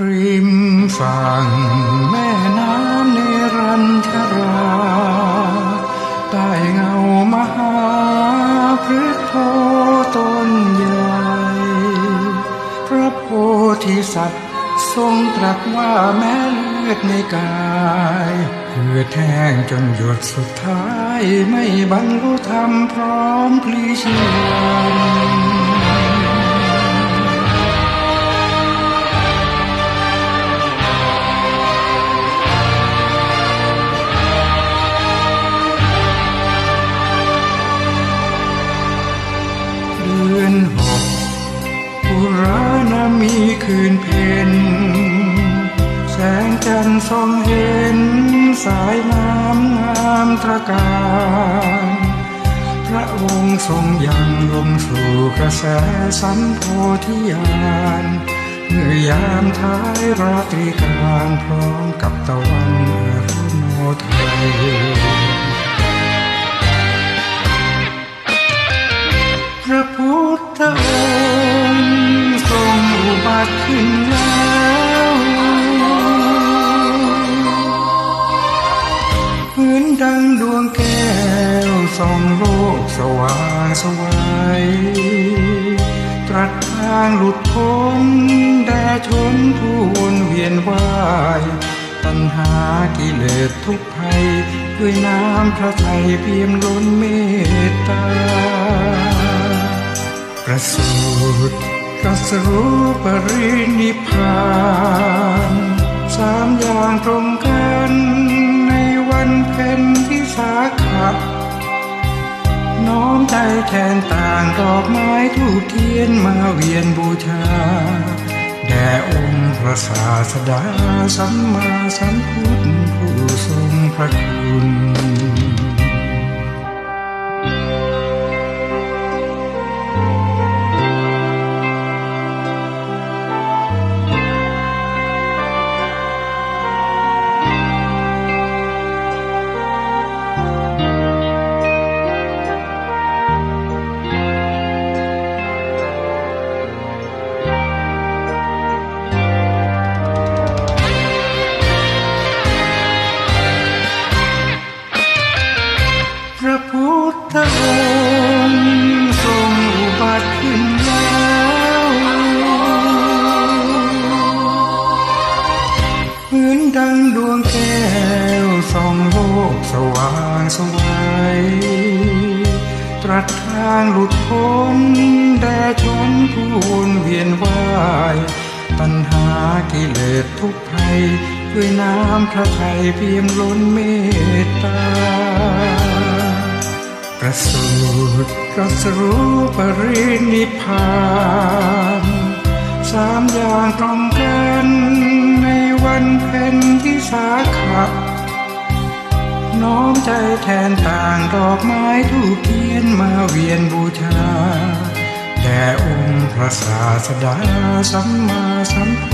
ริมฝั่งแม่น้ำเนรัญชราใต้เงามหาพฤกษ์โพต้นใหญ่พระโพธิสัตว์ทรงตรัสว่าแม้เลือดในกายเพื่อแท้งจนหยดสุดท้ายไม่บรรลุธรรมพร้อมพลีชีวัน มีคืนเพ็ญแสงจันทร์ส่องเห็น สายน้ำงามตระการพระองค์ทรงยังลงสู่กระแสสันโพธิญาณเมื่อยามท้ายราตรีการพร้อมกับตะวันอรุณโน อุบัติขึ้นแล้วพื้นดังดวงแก้วส่องโลกสว่างสวัยตรัสทางหลุดพ้นแด่ชนผู้วนเวียนว่ายตัณหากิเลสทุกภัย ด้วยน้ำพระทัยเพียมล้นเมตตาประสูติ ตรัสรู้ปรินิพานสามอย่างตรงกันในวันเพ็ญที่สาขะน้อมใจแทนต่างดอกไม้ทูเทียนมาเวียนบูชา แด่องค์พระศาสดาสัมมาสัมพุทธผู้ทรงพระคุณางสวัยตรัสทางหลุดพ้นแด่ชนผู้วนเวียนว่ายตัณหากิเลสทุกภัยด้วยน้ำพระทัยเพียมล้นเมตตาประสูติตรัสรู้ปรินิพพานสามอย่างตรงกันในวันเพ็ญที่สาขะ น้อมใจแทนต่างดอกไม้ทูกเทียนมาเวียนบูชาแด่องค์พระศาสดาสัมมาสัมพุ